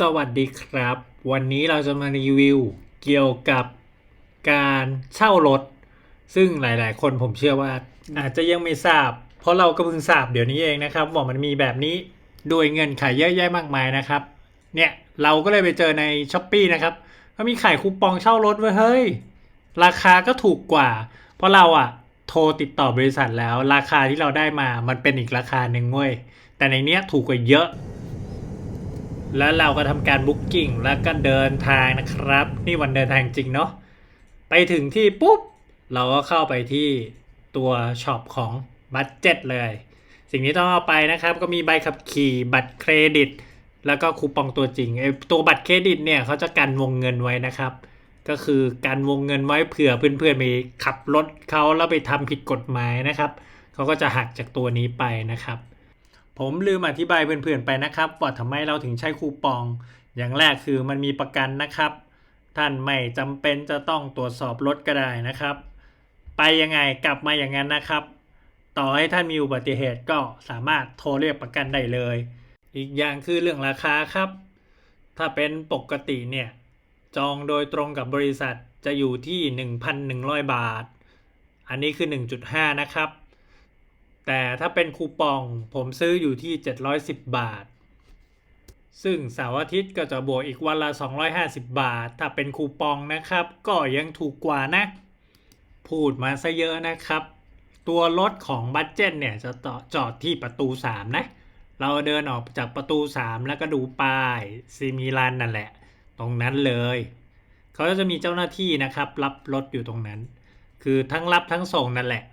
สวัสดีครับ วันนี้เราจะมารีวิวเกี่ยวกับการเช่ารถ ซึ่งหลายๆ คนผมเชื่อว่า อาจจะยังไม่ทราบ เพราะเราก็เพิ่งทราบเดี๋ยวนี้เองนะครับว่ามันมีแบบนี้ด้วยเงินขายเยอะแยะมากมายนะครับ เนี่ยเราก็เลยไปเจอในช้อปปีนะครับเขามีขายคูปองเช่ารถไว้ยเฮ้ย ราคาก็ถูกกว่า เพราะเราอะโทรติดต่อบริษัทแล้ว ราคาที่เราได้มามันเป็นอีกราคาหนึ่งเว้ยแต่ในเนี้ยถูกกว่าเยอะ แล้วเราก็ทำการบุ๊กกิ้งแล้วก็เดินทางนะครับ นี่วันเดินทางจริงเนาะไปถึงที่ปุ๊บ เราก็เข้าไปที่ตัวช็อปของบัตเจ็ตเลย สิ่งที่ต้องเอาไปนะครับ ก็มีใบขับขี่บัตรเครดิต แล้วก็คูปองตัวจริงไอตัวบัตรเครดิตเนี่ยเขาจะกันวงเงินไว้นะครับ ก็คือการวงเงินไว้เผื่อเพื่อนๆไปขับรถเขาแล้วไปทำผิดกฎหมายนะครับเขาก็จะหักจากตัวนี้ไปนะครับ ผมลืมอธิบายเพื่อนๆไปนะครับ ว่าทำไมเราถึงใช้คูปอง อย่างแรกคือมันมีประกันนะครับ ท่านไม่จำเป็นจะต้องตรวจสอบรถก็ได้นะครับ ไปยังไงกลับมาอย่างนั้นนะครับ ต่อให้ท่านมีอุบัติเหตุก็สามารถโทรเรียกประกันได้เลย อีกอย่างคือเรื่องราคาครับ ถ้าเป็นปกติเนี่ยจองโดยตรงกับบริษัทจะอยู่ที่ 1,100 บาท อันนี้คือ 1.5 นะครับ แต่ถ้าเป็นคูปองผมซื้ออยู่ที่ 710 บาท ซึ่งเสาร์อาทิตย์ก็จะบวกอีกวันละ 250 บาท ถ้าเป็นคูปองนะครับ ก็ยังถูกกว่านะ พูดมาซะเยอะนะครับ ตัวรถของบัตเจ็ตเนี่ยจะต่อจอดที่ประตู 3 นะ เราเดินออกจากประตู 3 แล้วก็ดูป้ายซีมิลันนั่นแหละ ตรงนั้นเลย เขาจะมีเจ้าหน้าที่นะครับ รับรถอยู่ตรงนั้น คือทั้งรับทั้งส่งนั่นแหละ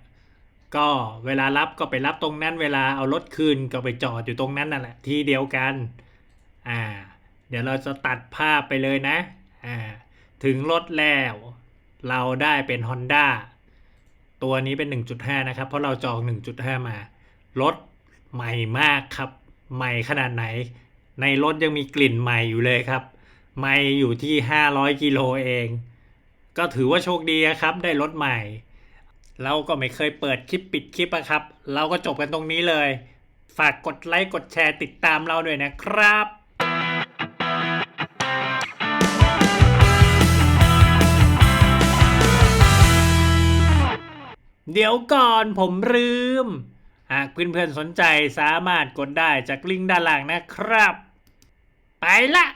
ก็เวลารับก็ไปรับตรงนั้น เวลาเอารถคืนก็ไปจอดอยู่ตรงนั้นนั่นแหละที่เดียวกัน อ่า เดี๋ยวเราจะตัดภาพไปเลยนะ อ่า ถึงรถแล้ว เราได้เป็น Honda ตัวนี้เป็น 1.5 นะครับ เพราะเราจอง 1.5 มา รถใหม่มากครับ ใหม่ขนาดไหน ในรถยังมีกลิ่นใหม่อยู่เลยครับไม่อยู่ที่ 500 กิโลเอง ก็ถือว่าโชคดีครับ ได้รถใหม่ เราก็ไม่เคยเปิดคลิปปิดคลิปอะครับ เราก็จบกันตรงนี้เลย ฝากกดไลค์กดแชร์ติดตามเราด้วยนะครับเดี๋ยวก่อนผมลืม หากเพื่อนๆสนใจสามารถกดได้จากลิงก์ด้านล่างนะครับ ไปละ